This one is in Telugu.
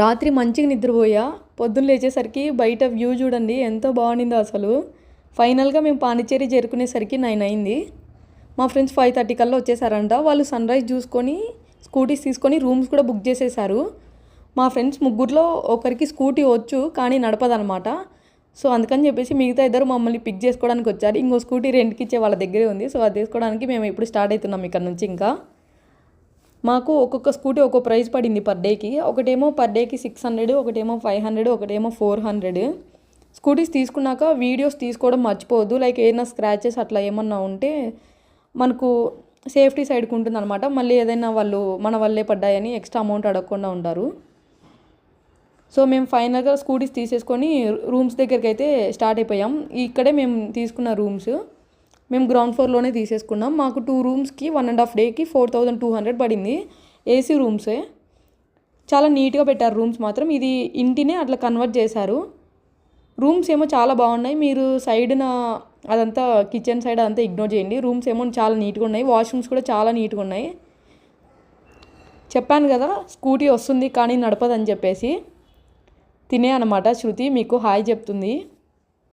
రాత్రి మంచిగా నిద్రపోయా. పొద్దున్న లేచేసరికి బయట వ్యూ చూడండి ఎంతో బాగుండిందో అసలు. ఫైనల్గా మేము పాండిచ్చేరి చేరుకునేసరికి నైన్ అయింది. మా ఫ్రెండ్స్ ఫైవ్ థర్టీ కల్లా వచ్చేసారంట. వాళ్ళు సన్ రైజ్ చూసుకొని స్కూటీస్ తీసుకొని రూమ్స్ కూడా బుక్ చేసేసారు. మా ఫ్రెండ్స్ ముగ్గురులో ఒకరికి స్కూటీ వచ్చు కానీ నడపదనమాట. సో అందుకని చెప్పేసి మిగతా ఇద్దరు మమ్మల్ని పిక్ చేసుకోవడానికి వచ్చారు. ఇంకో స్కూటీ రెంట్కి ఇచ్చే వాళ్ళ దగ్గరే ఉంది. సో అది తీసుకోవడానికి మేము ఇప్పుడు స్టార్ట్ అవుతున్నాం ఇక్కడ నుంచి ఇంకా. మాకు ఒక్కొక్క స్కూటీ ఒక్కో ప్రైస్ పడింది పర్ డేకి. ఒకటేమో పర్ డేకి సిక్స్ హండ్రెడ్ ఒకటేమో ఫైవ్ హండ్రెడ్ ఒకటేమో ఫోర్ హండ్రెడ్. స్కూటీస్ తీసుకున్నాక వీడియోస్ తీసుకోవడం మర్చిపోవద్దు. లైక్ ఏదైనా స్క్రాచెస్ అట్లా ఏమన్నా ఉంటే మనకు సేఫ్టీ సైడ్కి ఉంటుంది అనమాట మళ్ళీ ఏదైనా వాళ్ళు మన వల్లే పడ్డాయని ఎక్స్ట్రా అమౌంట్ అడగకుండా ఉంటారు సో మేము ఫైనల్గా స్కూటీస్ తీసేసుకొని రూమ్స్ దగ్గరికి అయితే స్టార్ట్ అయిపోయాం. ఇక్కడే మేము తీసుకున్న రూమ్స్. మేము గ్రౌండ్ ఫ్లోర్లోనే తీసేసుకున్నాం. మాకు టూ రూమ్స్కి వన్ అండ్ హాఫ్ డేకి ఫోర్ థౌజండ్ టూ హండ్రెడ్ పడింది. ఏసీ రూమ్సే చాలా నీట్గా పెట్టారు రూమ్స్ మాత్రం. ఇది ఇంటినే అట్లా కన్వర్ట్ చేశారు. రూమ్స్ ఏమో చాలా బాగున్నాయి. మీరు సైడ్న అదంతా కిచెన్ సైడ్ అదంతా ఇగ్నోర్ చేయండి. రూమ్స్ ఏమో చాలా నీట్గా ఉన్నాయి. వాష్రూమ్స్ కూడా చాలా నీట్గా ఉన్నాయి. చెప్పాను కదా స్కూటీ వస్తుంది కానీ నడపదని చెప్పేసి. తినే అనమాట శృతి మీకు హాయ్ చెప్తుంది.